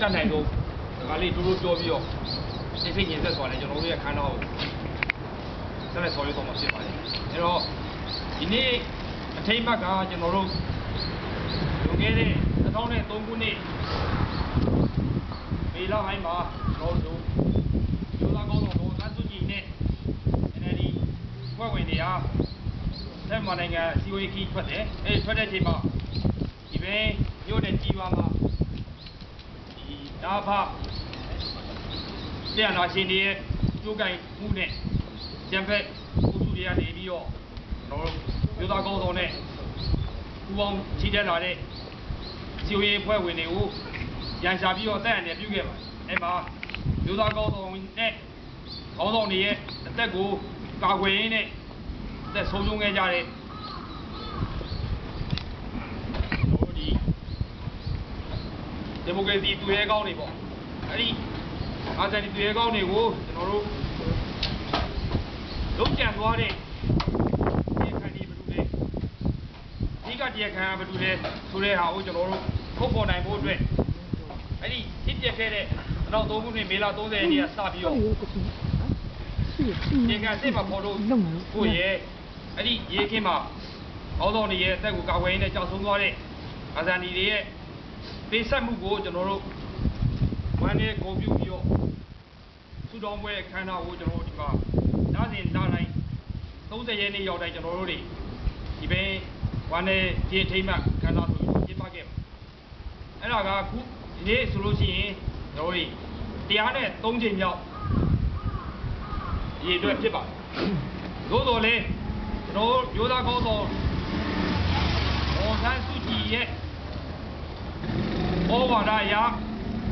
တတ်နိုင်တော့ဒါကလေးတို့တို့ပြောပြီးတော့စိတ်စိတ်ညင်ဆက်သွားတယ်ကျွန်တော်တို့ရဲ့ခန်းတော်ကိုဆက်လက်ဆောင်ရွက်တော့မှာဖြစ်ပါတယ်အဲ့တော့ဒီနေ့အထိတ်မှတ်ကကျွန်တော်တို့လွန်ခဲ့တဲ့2003ခုနှစ်မေလပိုင်းမှာကျွန်တော်တို့ကျောသားကောင်းတော်တော်သန်းစုကြည်နဲ့ NLD ဖွဲ့ဝင်တွေဟာသက်မနိုင်ငံစီဝေးခီးထွက်တယ်အဲထွက်တဲ့အချိန်မှာဒီပဲမြို့နယ်ကြီးပါမှာ ဒီဒါဖပြန်လာရှင်တွေရဲ့ကျိုးကင်မှုနဲ့ကျန်ဖက်အုပ်စုတွေကနေပြီးတော့ကျွန်တော်တို့မြို့သားကောင်းဆောင်နဲ့ပူပေါင်းချီတက်လာတဲ့စီဝေးဖွဲ့ဝင်တွေကိုရန်ရှာပြီးတော့တက်အနယ်ပြုခဲ့ပါတယ်အဲမှာမြို့သားကောင်းဆောင်နဲ့ခေါင်းဆောင်တွေရဲ့အသက်ကိုကာကွယ်ရင်းနဲ့အသက်ဆုံးရှုံးခဲ့ကြတဲ့ဟိုဒီ ဒီမိုကရေစီသူရဲကောင်းတွေပေါ့အဲ့ဒီအာဇာနည်သူရဲကောင်းတွေကိုကျွန်တော်တို့လုံးကြံသွားတဲ့ဒီခန္ဒီဘယ်လိုလဲဒီကတရားခံဘယ်လိုလဲဆိုတဲ့ဟာကိုကျွန်တော်တို့ထုတ်ဖော်နိုင်ဖို့အတွက်အဲ့ဒီဖြစ်ပျက်ခဲ့တဲ့နောက်သုံးခုနှစ်မေလ30ရက်နေ့ကစပြီးတော့ဒီကစစ်မှာပေါ်လို့ကိုရဲ့အဲ့ဒီရေခင်းမှာအောက်တော်နေရဲ့အသက်ကိုကာကွယ်ရင်းနဲ့ကြောက်ဆုံးသွားတဲ့အာဇာနည်တွေရဲ့ ပေးဆက်မှုကိုကျွန်တော်တို့ဝမ်းနဲ့ဂုဏ်ပြုပြီးတော့စုတောင်းပွဲအခမ်းအနားကိုကျွန်တော်တို့ဒီမှာနားစဉ်နားတိုင်း30ရက်နေ့ရောက်တိုင်းကျွန်တော်တို့တွေဒီပဲဝမ်းနဲ့ခြေထိမ့်မှအခမ်းအနားဆိုပြီးကျင်းပခဲ့ပါအဲ့ဒါကအခုဒီနေ့ဆိုလို့ရှိရင်ကျွန်တော်တို့တရားနဲ့3ချိန်မြောက်ရည်အတွက်ဖြစ်ပါတယ်။သို့တော်လည်းကျွန်တော်ရိုးသားကောင်းဆောင်ဝန်ဆန်းစုကြည်ရဲ့ ဩဝါဒအရ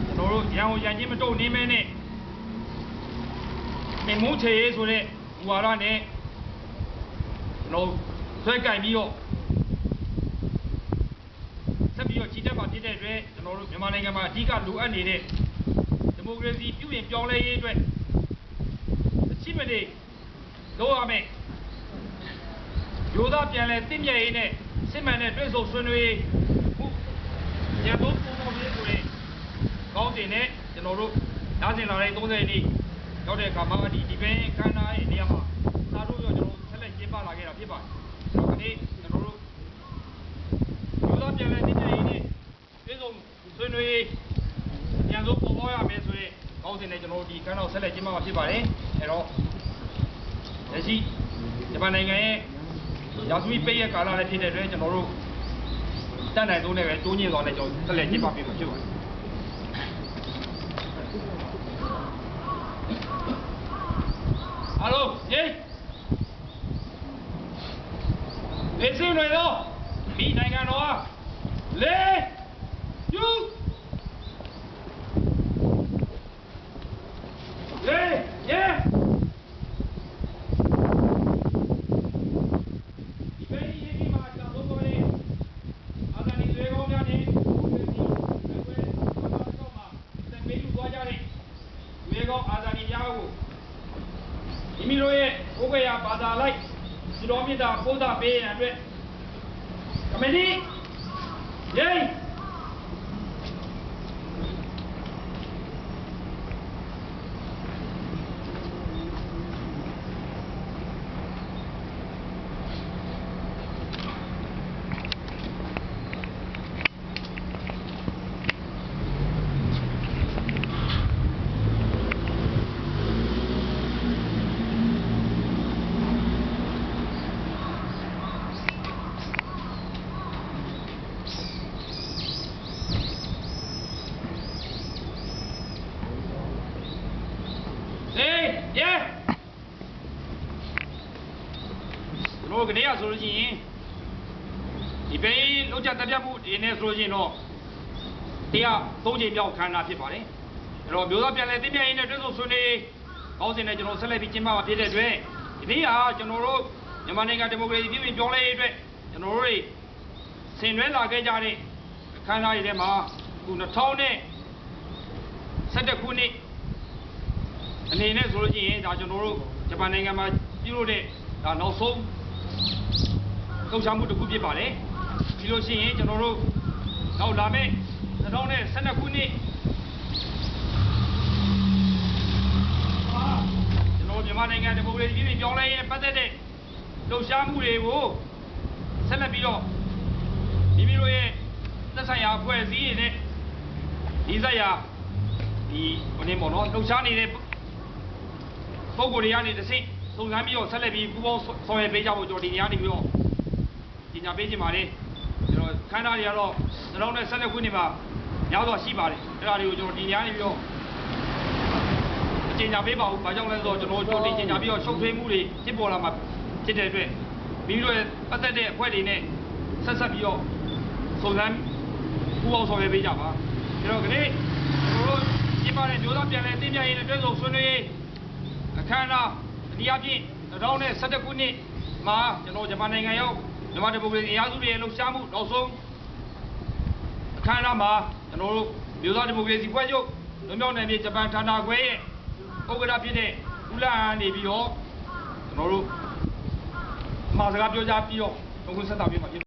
ကျွန်တော်တို့ရန်ကိုရန်ချင်းမတုံနေမဲနဲ့မင်းမုန်းချေရေးဆိုတဲ့ဝါဒနဲ့ကျွန်တော်ဆွဲကင်ပြီးတော့ဆက်ပြီးတော့ကြီးတက်မှာဖြစ်တဲ့အတွက်ကျွန်တော်တို့မြန်မာနိုင်ငံမှာအဓိကလိုအပ်နေတဲ့ဒီမိုကရေစီပြုပြင်ပြောင်းလဲရေးအတွက်ရှိမနေလို့ရမယ်ယူသားပြန်လဲတင့်မြဲရေးနဲ့စစ်မှန်တဲ့တွဲဆုံဆွေးနွေးရေးခုရန်ကုန်ပုံပေါ်ရေးဆိုတဲ့ ကောင်းတင်နဲ့ကျွန်တော်တို့နားစင်လာတဲ့30ရက်နေ့ရောက်တဲ့အခါမှာဒီဒီပင်ကန္နာရဲ့နေရာမှာသာတို့ရောကျွန်တော်တို့ဆက်လက်ကျင်းပလာခဲ့တာဖြစ်ပါတယ်။ဒါကနေ့ကျွန်တော်တို့ယူသားပြန်လဲတင့်မြဲရေးနဲ့တွဲဆုံဆွေးနွေးရေးညံစိုးပေါ်ပေါ်ရမယ်ဆိုရင်ကောင်းစင်နဲ့ကျွန်တော်တို့ဒီကန်းတော်ဆက်လက်ကျင်းပမှာဖြစ်ပါတယ်အဲတော့လက်ရှိဂျပန်နိုင်ငံရဲ့ရာဇဝီပိတ်ရဲ့ကာလလည်းဖြစ်တဲ့အတွက်ကျွန်တော်တို့တန်နိုင်သုံးနဲ့ပဲတိုးညင်သွားတဲ့ကျွန်တော်ဆက်လက်ကျင်းပပေးမှာဖြစ်ပါတယ် အားလုံးယေလေစင်းတွေတော့ဒီနိုင်ငံတော်ကလေယူ Hey, yeah. ဒီပဲရေးပြီးမှကြောက်လို့ပေါ်လေအာဇာနည်တွေကောင်းများနေဒီပဲဒီပဲဘာသာတော့မှာစံမေးယူသွားကြတယ်တွေကောင်းအာဇာနည်များကိုမိမိတို့ရဲ့ဘု ရားဘာသာလိုက်ဒီတော်မြတ်တာပို့တာပေးရတဲ့အတွက်ကမတီယေဟေး ယေကျွန်တော်ကနေရဆိုလို့ရှိရင်ဒီပဲလောက်ကြတက်ပြတ်မှုဒီနေ့ဆိုလို့ရှိရင်တော့တရားသုံးချိန်မြောက်ခန္ဓာဖြစ်ပါတယ်အဲ့တော့မျိုးသားပြန်လဲတင်းပြင်းနဲ့တွဲဆိုဆွေးနွေးကောင်းစင်နဲ့ကျွန်တော်ဆက်လက်ပြီးကျင်းပမှာဖြစ်တဲ့အတွက်ဒီနေ့ဟာကျွန်တော်တို့မြန်မာနိုင်ငံဒီမိုကရေစီပြည်ပြင်ပြောင်းလဲရေးအတွက်ကျွန်တော်တို့တွေဆင်နွှဲလာခဲ့ကြတဲ့အခမ်းအနားတွေထဲမှာခု2000နဲ့17ခုနှစ် အနေနဲ့ဆိုလို့ရှိရင်ဒါကျွန်တော်တို့ဂျပန်နိုင်ငံမှာပြုလုပ်တဲ့ဒါနောက်ဆုံးလှုပ်ရှားမှုတစ်ခုဖြစ်ပါတယ်ပြီးလို့ရှိရင်ကျွန်တော်တို့နောက်လာမယ့်2012ခုနှစ်ကျွန်တော်မြန်မာနိုင်ငံဒီမိုကရေစီပြည်ပြောင်းလဲရေးပတ်သက်တဲ့လှုပ်ရှားမှုတွေကိုဆက်လက်ပြီးတော့မိမိတို့ရဲ့သက်ဆိုင်ရာအဖွဲ့အစည်းတွေနဲ့ဒီဆိုင်ရာဒီဘယ်နည်းပေါ့နော်လှုပ်ရှားနေတဲ့ ပုံကိုယ်တွေကနေတစ်ဆင့်စုံစမ်းပြီးတော့ဆက်လက်ပြီးပူးပေါင်းဆောင်ရွက်ပေးကြဖို့ကျွန်တော်ဒီနေရာနေပြီးတော့ပညာပေးခြင်းပါတယ်ကျွန်တော်ခန်းသားတွေကတော့2012ခုနှစ်မှာရောက်တော့ရှိပါတယ်အဲ့ဒါတွေကိုကျွန်တော်ဒီနေရာနေပြီးတော့အကျဉ်းချပေးပါဦး။ဘာကြောင့်လဲဆိုတော့ကျွန်တော်တို့ကြိုတင်ကျဉ်းချပြီးတော့ရှုပ်ထွေးမှုတွေဖြစ်ပေါ်လာမှာဖြစ်တဲ့အတွက်မိမိတို့ရဲ့ပတ်သက်တဲ့အဖွဲ့တွေနဲ့ဆက်ဆက်ပြီးတော့စုံစမ်းပူးပေါင်းဆောင်ရွက်ပေးကြပါ။ဒါတော့ကနေ့ကျွန်တော်တို့ပြပတဲ့မျိုးသားပြန်လည်တင်ပြရေးနဲ့တွဲဆုံဆွေးနွေးရေး အခမ်းအနားအနည်းအပြည့်2011ခုနှစ်မှာကျွန်တော်ဂျပန်နိုင်ငံရောက်မြန်မာဒီမိုကရေစီအင်အားစုတွေရဲ့လှုပ်ရှားမှုနောက်ဆုံးအခမ်းအနားမှာကျွန်တော်တို့မြို့သားဒီမိုကရေစီဖွဲ့ချုပ်လွန်မြောက်နယ်မြေဂျပန်ဌာနခွဲရဲ့ဥက္ကဋ္ဌဖြစ်တဲ့ဦးလာဟန်နေပြီးတော့ကျွန်တော်တို့အမှာစကားပြောကြပြီးတော့ဘုံခွန်းဆက်တာပြမှာဖြစ်